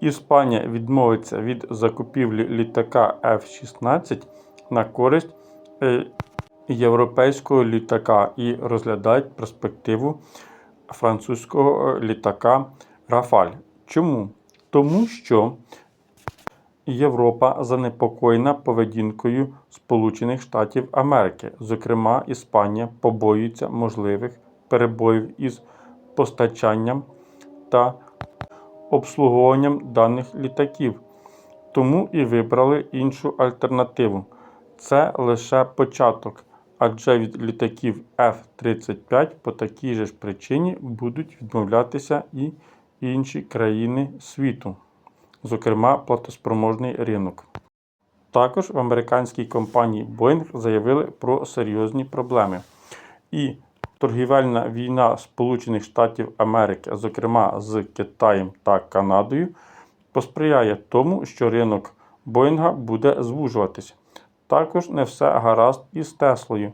Іспанія відмовиться від закупівлі літака F-16 на користь е, європейського літака і розглядають перспективу французького е, літака Рафаль. Чому? Тому що Європа занепокоєна поведінкою Сполучених Штатів Америки. Зокрема, Іспанія побоюється можливих перебоїв із постачанням та обслуговуванням даних літаків. Тому і вибрали іншу альтернативу. Це лише початок, адже від літаків F-35 по такій же ж причині будуть відмовлятися і інші країни світу, зокрема платоспроможний ринок. Також в американській компанії Boeing заявили про серйозні проблеми. І торгівельна війна Сполучених Штатів Америки, зокрема з Китаєм та Канадою, посприяє тому, що ринок Боїнга буде звужуватися. Також не все гаразд із Теслою,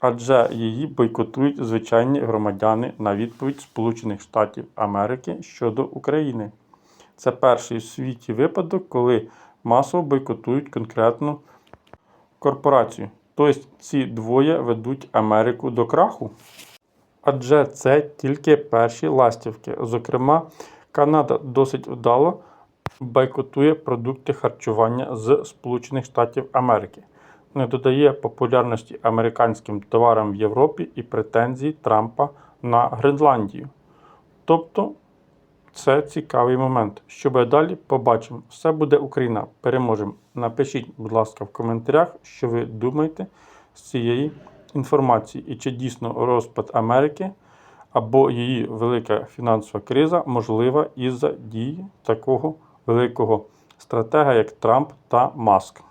адже її бойкотують звичайні громадяни на відповідь Сполучених Штатів Америки щодо України. Це перший в світі випадок, коли масово бойкотують конкретну корпорацію. Тобто ці двоє ведуть Америку до краху. Адже це тільки перші ластівки. Зокрема, Канада досить вдало бойкотує продукти харчування з Сполучених Штатів Америки, не додає популярності американським товарам в Європі і претензій Трампа на Гренландію. Тобто це цікавий момент. Що буде далі, побачимо. Все буде Україна. Переможемо. Напишіть, будь ласка, в коментарях, що ви думаєте з цієї інформації, і чи дійсно розпад Америки або її велика фінансова криза можлива із-за дії такого великого стратега, як Трамп та Маск.